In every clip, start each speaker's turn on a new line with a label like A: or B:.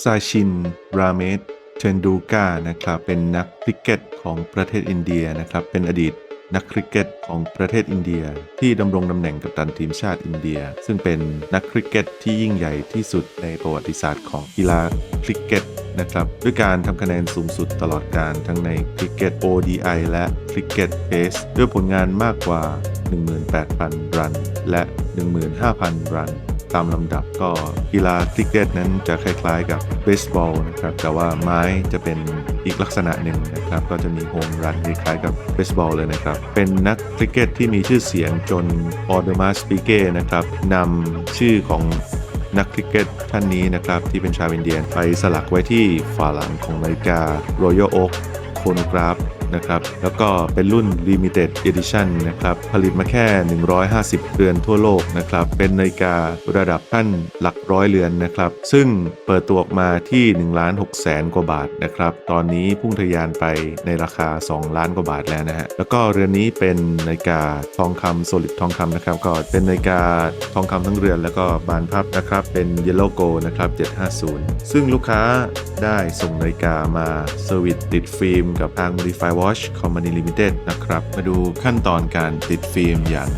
A: ซาชิน ราเมสเชนดูกานะครับ เป็นนักคริกเก็ตของประเทศอินเดียนะครับ เป็นอดีตนักคริกเก็ตของประเทศอินเดีย ที่ดำรงตำแหน่งกัปตันทีมชาติอินเดีย ซึ่งเป็นนักคริกเก็ตที่ยิ่งใหญ่ที่สุดในประวัติศาสตร์ของกีฬาคริกเก็ตนะครับด้วยการทำคะแนนสูงสุดตลอดการทั้งในคริกเก็ต ODI และคริกเก็ตเทสด้วยผลงานมากกว่า 18,000 รัน และ 15,000 รัน ตามลำดับก็กีฬาคริกเก็ตนั้นจะคล้ายๆกับเบสบอลนะครับแต่ว่าไม้จะเป็นอีกลักษณะหนึ่งนะครับก็จะมีโฮมรันคล้ายๆกับเบสบอลเลยนะครับ เป็นนักคริกเก็ตที่มีชื่อเสียงจนออเดอร์มาสปีเก้นะครับนำชื่อของนักคริกเก็ตท่านนี้นะครับ ที่เป็นชาวอินเดียไปสลักไว้ที่ฝาหลังของนาฬิกา Royal Oak Chronograph นะครับ แล้วก็เป็นรุ่น Limited Edition นะครับ ผลิตมาแค่ 150 เรือนทั่วโลกนะครับ เป็นนาฬิการะดับท่านหลักร้อยเรือนนะครับ ซึ่งเปิดตัวออกมาที่1ล้าน6แสนกว่าบาทนะครับ ตอนนี้พุ่งทะยานไปในราคา 2 ล้านกว่าบาทแล้วนะฮะ แล้วก็เรือนนี้เป็นนาฬิกาทองคำ solid ทองคำนะครับ ก็เป็นนาฬิกาทองคำทั้งเรือนแล้วก็บานพับนะครับ เป็น Yellow Gold นะครับ 750 ซึ่งลูกค้าได้ส่งนาฬิกามาเซอร์วิสติดฟิล์มกับทาง Modify Watch Company Limited นะครับ มาดูขั้นตอนการติดฟิล์มอย่าง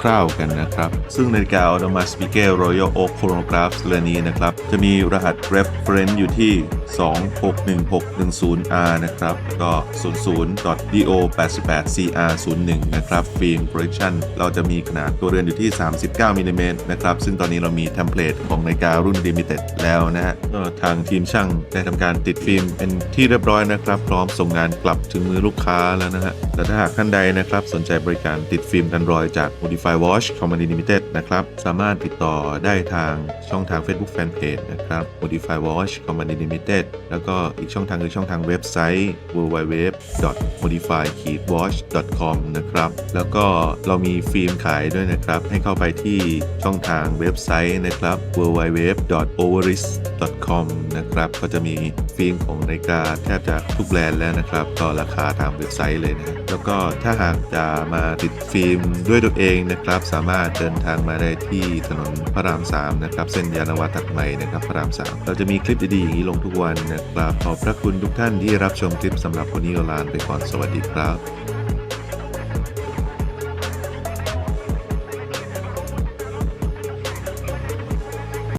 A: คร่าวๆกันนะครับ ซึ่งนาฬิกา Audemars Piguet Royal Oak Chronograph เรือนนี้นะครับ จะมีรหัส reference อยู่ที่ 261610R นะครับ แล้วก็ 00.do88CR01 นะครับ ฟิล์ม projection เราจะมีขนาดตัวเรือนอยู่ที่ 39มิลลิเมตรนะครับ ซึ่งตอนนี้เรามีเทมเพลตของนาฬิการุ่น Limited แล้วนะฮะก็ทางทีมช่างได้ทำการติดฟิล์มเป็นที่เรียบร้อยนะครับ พร้อมส่งงานกลับถึงมือลูกค้าแล้วนะฮะ แต่ถ้าหากท่านใดนะครับ สนใจบริการติดฟิล์มกันรอยจาก Modify Watch Company Limited นะครับ สามารถติดต่อได้ทางช่องทาง Facebook Fanpage นะครับ Modify Watch Company Limited แล้วก็อีกช่องทางคือช่องทางเว็บไซต์ www.modify-watch.com นะครับ แล้วก็เรามีฟิล์มขายด้วยนะครับ ให้เข้าไปที่ช่องทางเว็บไซต์นะครับ www.overis.com นะครับ ก็จะมีฟิล์มของนาฬิกาแทบจะทุกแบรนด์แล้วนะครับ ก็ราคาทางเว็บไซต์เลยนะแล้วก็ถ้าหากจะมาติดฟิล์มด้วยตัวเองนะครับ สามารถเดินทางมาได้ที่ถนนพระราม 3 นะครับ เส้นยานวาตัดใหม่นะครับ พระราม 3 เราจะมีคลิปดีๆอย่างนี้ลงทุกวันนะครับ ขอบพระคุณทุกท่านที่รับชมคลิปสำหรับวันนี้เราลาไปก่อนสวัสดีครับ